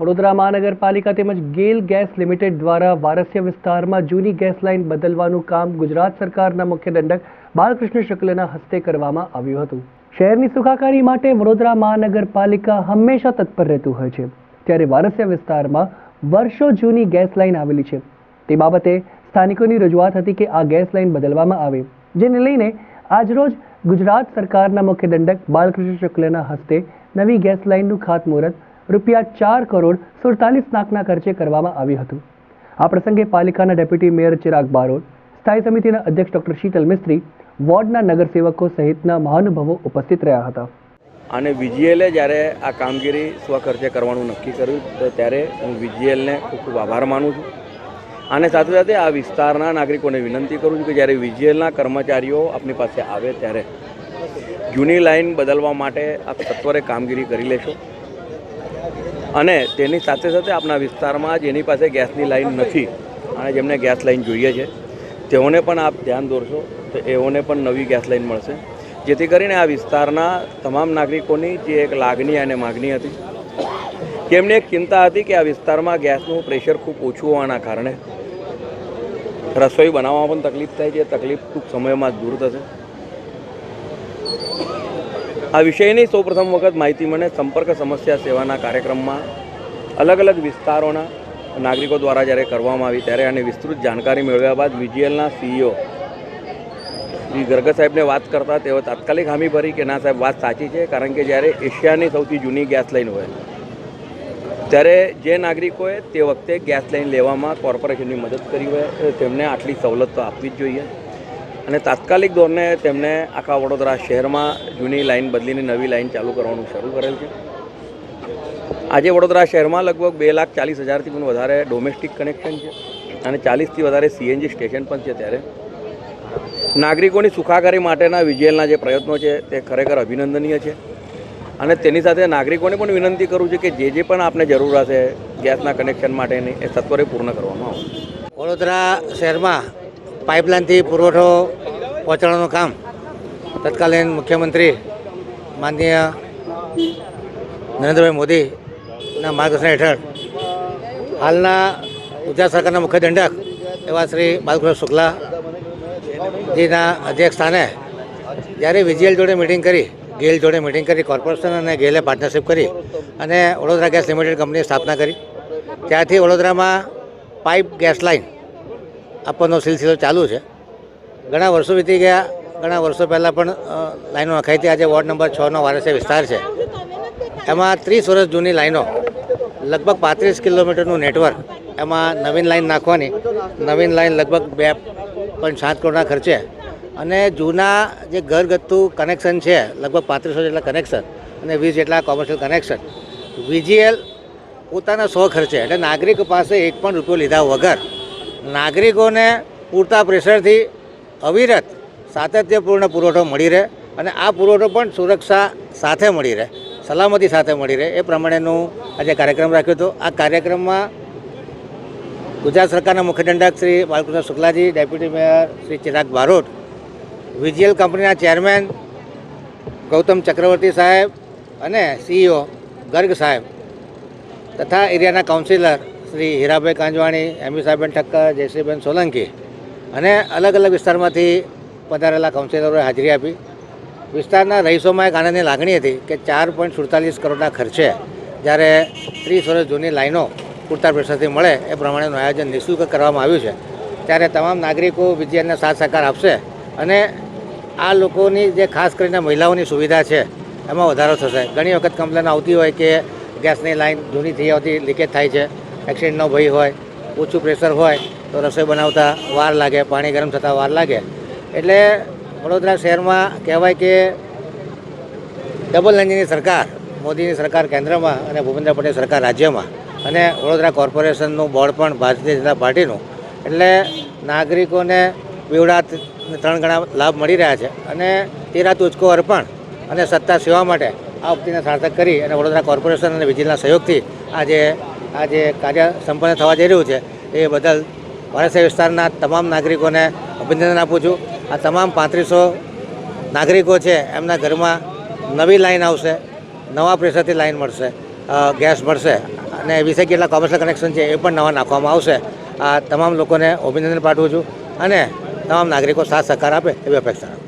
વડોદરા મહાનગરપાલિકા તેમજ ગેલ gas limited દ્વારા વારસ્ય વિસ્તારમાં જૂની ગેસ લાઇન બદલવાનું કામ ગુજરાત સરકારના મુખ્ય દંડક બાલકૃષ્ણ શુક્લના હસ્તે કરવામાં આવ્યું હતું. શહેરની સુખાકારી માટે વડોદરા મહાનગરપાલિકા હંમેશા તત્પર રહેતું હોય છે. ત્યારે વારસ્ય વિસ્તારમાં વર્ષો જૂની ગેસ લાઇન આવેલી છે. તે બાબતે સ્થાનિકોની રજૂઆત હતી કે આ ગેસ લાઇન બદલવામાં આવે, જેને લઈને આજરોજ ગુજરાત સરકારના મુખ્ય દંડક બાલકૃષ્ણ શુક્લના હસ્તે નવી ગેસ લાઇનનું ખાતમુહૂર્ત રૂપિયા ચાર કરોડ સુડતાલીસ લાખના ખર્ચે કરવામાં આવ્યું હતું. આ પ્રસંગે પાલિકાના ડેપ્યુટી મેયર ચિરાગ બારોટ, સ્થાયી સમિતિના અધ્યક્ષ ડોક્ટર શીતલ મિસ્ત્રી, વોર્ડના નગરસેવકો સહિતના મહાનુભાવો ઉપસ્થિત રહ્યા હતા. અને વીજીએલે જ્યારે આ કામગીરી સ્વખર્ચે કરવાનું નક્કી કર્યું, તો ત્યારે હું વીજીએલને ખૂબ ખૂબ આભાર માનું છું. અને સાથે સાથે આ વિસ્તારના નાગરિકોને વિનંતી કરું છું કે જ્યારે વીજીએલના કર્મચારીઓ આપની પાસે આવે ત્યારે જૂની લાઈન બદલવા માટે આપ સત્વરે કામગીરી કરી લેશો. અને તેની સાથે સાથે આપણા વિસ્તારમાં જેની પાસે ગેસની લાઈન નથી. અને જેમને ગેસ લાઈન જોઈએ છે, તેઓને પણ આપ ધ્યાન દોરશો, તો એઓને પણ નવી ગેસ લાઈન મળશે. જેથી કરીને આ વિસ્તારના તમામ નાગરિકોની જે એક લાગણી અને માગણી હતી, કે એક ચિંતા હતી કે આ વિસ્તારમાં ગેસનું પ્રેશર ખૂબ ઓછું હોવાના કારણે રસોઈ બનાવવામાં પણ તકલીફ થાય છે. તકલીફ ટૂંક સમયમાં દૂર થશે. આ વિષયની સૌપ્રથમ વખત માહિતી મને સંપર્ક સમસ્યા સેવાના કાર્યક્રમમાં અલગ અલગ વિસ્તારોના નાગરિકો દ્વારા જ્યારે કરવામાં આવી ત્યારે આની વિસ્તૃત જાણકારી મેળવ્યા બાદ વીજીએલના સીઈઓ શ્રી ગર્ગ સાહેબને વાત કરતા તેઓ તાત્કાલિક હામી ભરી કે ના સાહેબ, વાત સાચી છે, કારણ કે જ્યારે એશિયાની સૌથી જૂની ગેસ લાઇન હોય, ત્યારે જે નાગરિકોએ તે વખતે ગેસ લાઈન લેવામાં કોર્પોરેશનની મદદ કરી હોય, તેમને આટલી સવલત તો આપવી જ જોઈએ. અને તાત્કાલિક ધોરણે તેમણે આખા વડોદરા શહેરમાં જૂની લાઇન બદલીને નવી લાઈન ચાલુ કરવાનું શરૂ કરેલ છે. આજે વડોદરા શહેરમાં લગભગ બે લાખ ચાલીસ હજારથી પણ વધારે ડોમેસ્ટિક કનેક્શન છે અને ચાલીસથી વધારે સીએનજી સ્ટેશન પણ છે ત્યારે. નાગરિકોની સુખાકારી માટેના વિજયલના જે પ્રયત્નો છે તે ખરેખર અભિનંદનીય છે. અને તેની સાથે નાગરિકોને પણ વિનંતી કરું છું કે જે જે પણ આપને જરૂર હશે ગેસના કનેક્શન માટેની એ સત્વરે પૂર્ણ કરવામાં આવે વડોદરા શહેરમાં પાઇપલાઇનથી પુરવઠો પહોંચાડવાનું કામ તત્કાલીન મુખ્યમંત્રી માનનીય નરેન્દ્રભાઈ મોદીના માર્ગદર્શન હેઠળ હાલના ગુજરાત સરકારના મુખ્ય દંડક એવા શ્રી બાલકૃષ્ણ શુક્લા જીના અધ્યક્ષ સ્થાને જ્યારે વિજીએલ જોડે મિટિંગ કરી ગેલ જોડે મિટિંગ કરી કોર્પોરેશન અને ગેલે પાર્ટનરશિપ કરી અને વડોદરા ગેસ લિમિટેડ કંપનીની સ્થાપના કરી. ત્યારથી વડોદરામાં પાઇપ ગેસ લાઇન આપવાનો સિલસિલો ચાલુ છે. ઘણા વર્ષો વીતી ગયા, ઘણા વર્ષો પહેલાં પણ લાઈનો નખાઈ હતી. આજે વોર્ડ નંબર છનો વારસે વિસ્તાર છે. એમાં ત્રીસ વર્ષ જૂની લાઈનો, લગભગ પાંત્રીસ કિલોમીટરનું નેટવર્ક, એમાં નવીન લાઈન નાખવાની, નવીન લાઈન લગભગ બે પોઈન્ટ સાત કરોડના ખર્ચે. અને જૂના જે ઘરગથ્થુ કનેક્શન છે, લગભગ પાંત્રીસો જેટલા કનેક્શન અને વીસ જેટલા કોમર્શિયલ કનેક્શન, વીજીએલ પોતાના સો ખર્ચે, એટલે નાગરિક પાસે એક પણ રૂપિયો લીધા વગર નાગરિકોને પૂરતા પ્રેશરથી અવિરત સાતત્યપૂર્ણ પુરવઠો મળી રહે અને આ પુરવઠો પણ સુરક્ષા સાથે મળી રહે, સલામતી સાથે મળી રહે એ પ્રમાણેનું આજે કાર્યક્રમ રાખ્યો હતો. આ કાર્યક્રમમાં ગુજરાત સરકારના મુખ્ય દંડક Shri Balkrishna શુક્લાજી, deputy mayor Shri Chirag Barot VGL કંપનીના ચેરમેન ગૌતમ ચક્રવર્તી સાહેબ અને સીઈઓ ગર્ગ સાહેબ તથા એરિયાના કાઉન્સિલર શ્રી હીરાભાઈ કાંજવાણી એમી સાહેબેન ઠક્કર, જયશ્રીબેન સોલંકી અને અલગ અલગ વિસ્તારમાંથી પધારેલા કાઉન્સિલરોએ હાજરી આપી. વિસ્તારના રહીશોમાં એક આનંદની લાગણી હતી કે ચાર પોઈન્ટ સુડતાલીસ કરોડના ખર્ચે જ્યારે ત્રીસ વર્ષ જૂની લાઈનો પૂરતા પ્રસાદથી મળે એ પ્રમાણેનું આયોજન નિઃશુલ્ક કરવામાં આવ્યું છે. ત્યારે તમામ નાગરિકો વિજયને સાથ સહકાર આપશે અને આ લોકોની જે ખાસ કરીને મહિલાઓની સુવિધા છે એમાં વધારો થશે. ઘણી વખત કમ્પ્લેન આવતી હોય કે ગેસની લાઈન જૂની થઈ આવતી લીકેજ થાય છે. એક્સિડન્ટનો ભય હોય, ઓછું પ્રેશર હોય, તો રસોઈ બનાવતા વાર લાગે, પાણી ગરમ થતાં વાર લાગે. એટલે વડોદરા શહેરમાં કહેવાય કે ડબલ એન્જિનની સરકાર, મોદીની સરકાર કેન્દ્રમાં અને ભૂપેન્દ્ર પટેલ સરકાર રાજ્યમાં અને વડોદરા કોર્પોરેશનનું બોર્ડ પણ ભારતીય જનતા પાર્ટીનું. એટલે નાગરિકોને બેવડા ત્રણ ગણા લાભ મળી રહ્યા છે અને તેરા તુચકો અર્પણ અને સત્તા સેવા માટે આ ઉક્તિને સાર્થક કરી અને વડોદરા કોર્પોરેશન અને વિજિલના સહયોગથી આજે આ જે કાર્ય સંપન્ન થવા જઈ રહ્યું છે, એ બદલ વારસાઈ વિસ્તારના તમામ નાગરિકોને અભિનંદન આપું છું. આ તમામ પાંત્રીસો નાગરિકો છે, એમના ઘરમાં નવી લાઈન આવશે, નવા પ્રેશરથી લાઈન મળશે ગેસ મળશે અને વિશે કેટલા કોમર્શિયલ કનેક્શન છે એ પણ નવા નાખવામાં આવશે. આ તમામ લોકોને અભિનંદન પાઠવું છું અને તમામ નાગરિકો સાથ સહકાર આપે એવી અપેક્ષા રાખું